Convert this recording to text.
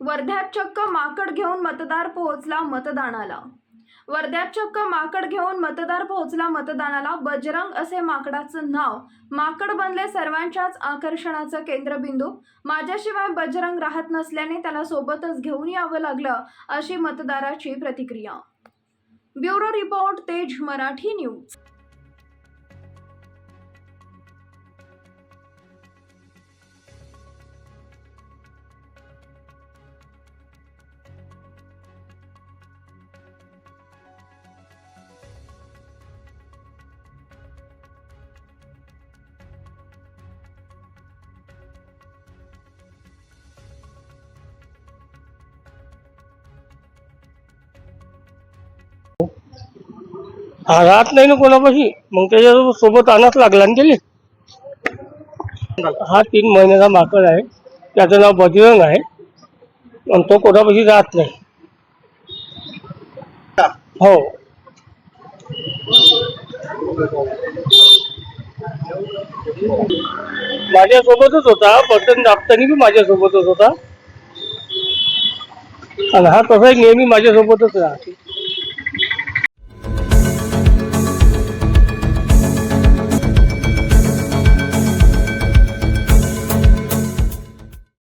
वर्ध्यात चक्क माकड घेऊन मतदार पोहोचला मतदानाला. वर्ध्यात चक्क माकड घेऊन मतदार पोहोचला मतदानाला. बजरंग असे माकडाचं नाव. माकड बनले सर्वांच्याच आकर्षणाचं केंद्रबिंदू. माझ्याशिवाय बजरंग राहत नसल्याने त्याला सोबतच घेऊन यावं लागलं अशी मतदाराची प्रतिक्रिया. ब्युरो रिपोर्ट तेज मराठी न्यूज. राहत नाही ना कोणापाशी. मग त्याच्या सोबत आणाच लागला ना गेली हा तीन महिन्याचा माकड आहे. त्याचं नाव बजरंग आहे. आणि तो कोणापाशी राहत नाही. हो. माझ्यासोबतच होता. बटन दाबताना बी माझ्यासोबतच होता. आणि हा तसाही नेहमी माझ्यासोबतच राहते.